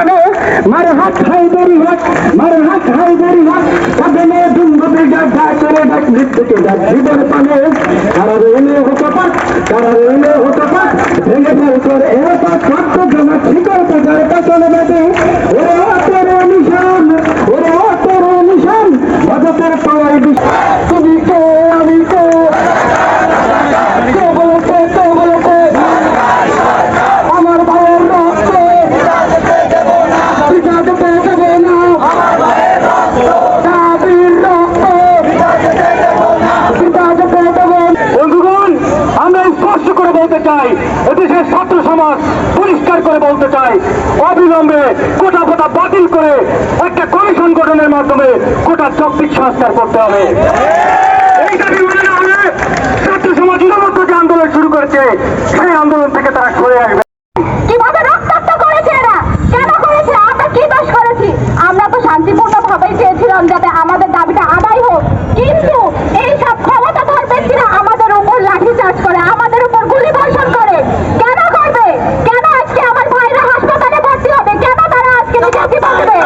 টানে মার হাত হাই দেরি হাত মার হাত হাই দেরি হাত কাঁধে নিয়ে ডুম্ব বিজা ডাক করে ডাক মৃত্যুকে ডাক জীবন পানে তারা রইলে হতো পাক, তারা রইলে হতো পাক, ভেঙে ফেল করে এ পাক রক্ত জমা শিকড় পাকার পাতলে বেঁধে ওরে ও নিশান, ওরে ও নিশান, ভজতের পাওয়াই বিষ চাই, এদেশের ছাত্র সমাজ পরিষ্কার করে বলতে চাই, অবিলম্বে কোটা কোটা বাতিল করে একটা কমিশন গঠনের মাধ্যমে কোটা সংস্কার করতে হবে। ছাত্র সমাজ যে আন্দোলন শুরু করেছে, সেই আন্দোলন থেকে তারা সরে আসবে। আমরা তো শান্তিপূর্ণ ভাবেই চেয়েছিলাম যাতে আমাদের দাবিটা আদায় হোক কিন্তু এই সব ক্ষমতাধর ব্যক্তিরা আমাদের উপর লাঠি চার্জ করে আমাদের উপর গুলি বর্ষণ করে কেন করবে কেন আজকে আমার ভাইরা হাসপাতালে ভর্তি হবে কেন তারা আজকে বিদেশি বলবে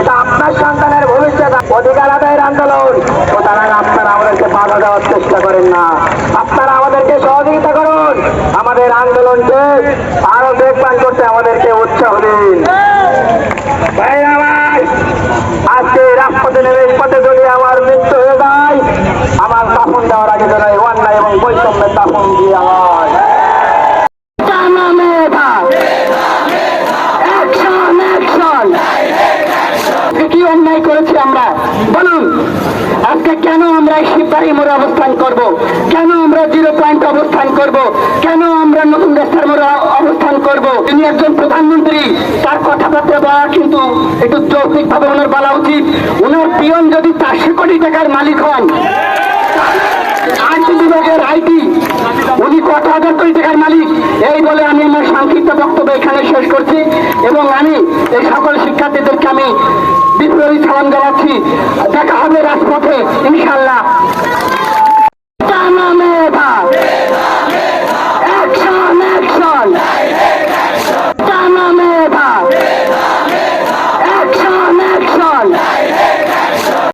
এটা আপনার সন্তানের ভবিষ্যৎ অধিকার আদায়ের আন্দোলন সুতরাং আপনারা আমাদেরকে বাধা দেওয়ার চেষ্টা করেন না আপনারা আমাদেরকে সহযোগিতা করুন। আমাদের আন্দোলনকে আরও দেখভাল করতে আমাদেরকে উৎসাহ দিন। আজকে রাজপথে নেমে পথে যদি আমার মৃত্যু হয়ে যায়, আমার দাফন দেওয়ার আগে যেন অন্যায় এবং বৈষম্যের দাফন দিয়ে আজকে কি অন্যায় করেছি আমরা? বলুন, আজকে কেন অবস্থান করব? কেন আমরা জিরো পয়েন্ট অবস্থান করব? কেন আমরা নতুন রাস্তার মোড়ে অবস্থান করব? তিনি একজন প্রধানমন্ত্রী। তার কথাবার্তা বলা কিন্তু একটু যৌক্তিক ভাবে ওনার বলা উচিত। ওনার পিয়ন যদি চারশো কোটি টাকার মালিক হন আইটি বিভাগের আইটি উনি কত হাজার কোটি টাকার মালিক। এই বলে আমি আমার সংক্ষিপ্ত বক্তব্য এখানে শেষ করছি এবং আমি এই সকল শিক্ষার্থীদেরকে আমি বিপ্লবী সালাম জানাচ্ছি। দেখা হবে রাজপথে ইনশাল্লাহ